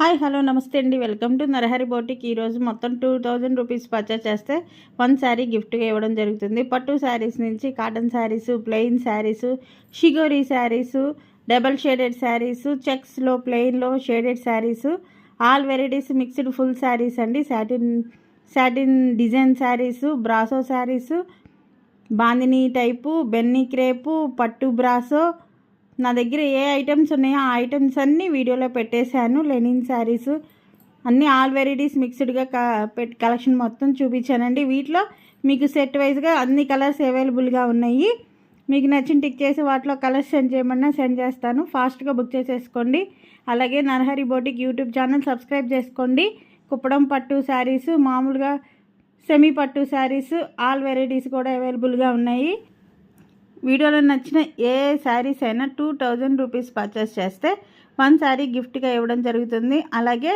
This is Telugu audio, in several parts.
హాయ్ హలో నమస్తే అండి. Welcome to Narahari boutique. ఈరోజు మొత్తం టూ థౌజండ్ రూపీస్ పర్చేస్ చేస్తే వన్ శారీ గిఫ్ట్గా ఇవ్వడం జరుగుతుంది. పట్టు శారీస్ నుంచి కాటన్ శారీస్ ప్లెయిన్ శారీస్ షిగోరీ శారీస్ డబల్ షేడెడ్ శారీస్ చెక్స్లో ప్లెయిన్లో shaded saris all varieties mixed full saris అండి. Satin satin design saris brasso saris bandhani type Benny crepe పట్టు బ్రాసో నా దగ్గర ఏ ఐటమ్స్ ఉన్నాయో ఆ ఐటమ్స్ అన్నీ వీడియోలో పెట్టేశాను. లెనిన్ శారీస్ అన్నీ ఆల్ వెరైటీస్ మిక్స్డ్గా పెట్ కలెక్షన్ మొత్తం చూపించానండి. వీటిలో మీకు సెట్ వైజ్గా అన్ని కలర్స్ అవైలబుల్గా ఉన్నాయి. మీకు నచ్చిన టిక్ చేసి వాటిలో కలర్స్ సెండ్ చేయమన్నా సెండ్ చేస్తాను. ఫాస్ట్గా బుక్ చేసేసుకోండి. అలాగే Narahari boutique YouTube channel subscribe చేసుకోండి. కుప్పడం పట్టు శారీస్ మామూలుగా సెమీ పట్టు శారీస్ ఆల్ వెరైటీస్ కూడా అవైలబుల్గా ఉన్నాయి. వీడియోలో నచ్చిన ఏ శారీస్ అయినా టూ థౌజండ్ రూపీస్ పర్చేస్ చేస్తే వన్ శారీ గిఫ్ట్గా ఇవ్వడం జరుగుతుంది. అలాగే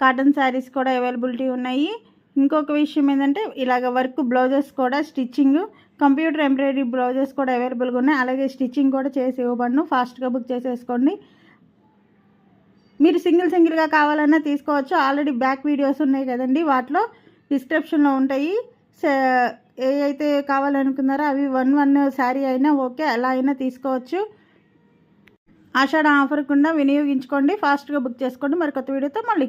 కాటన్ శారీస్ కూడా అవైలబిలిటీ ఉన్నాయి. ఇంకొక విషయం ఏంటంటే ఇలాగ వర్క్ బ్లౌజెస్ కూడా స్టిచ్చింగ్ కంప్యూటర్ ఎంబ్రాయిడరీ బ్లౌజెస్ కూడా అవైలబుల్గా ఉన్నాయి. అలాగే స్టిచ్చింగ్ కూడా చేసి ఇవ్వబడను. ఫాస్ట్గా బుక్ చేసేసుకోండి. మీరు సింగిల్ సింగిల్గా కావాలన్నా తీసుకోవచ్చు. ఆల్రెడీ బ్యాక్ వీడియోస్ ఉన్నాయి కదండి వాటిలో డిస్క్రిప్షన్లో ఉంటాయి. ఏ అయితే కావాలనుకున్నారో అవి వన్ వన్ శారీ అయినా ఓకే అలా అయినా తీసుకోవచ్చు. ఆషాఢ ఆఫర్ కుండా వినియోగించుకోండి. ఫాస్ట్గా బుక్ చేసుకోండి. మరి కొత్త వీడియోతో మళ్ళీ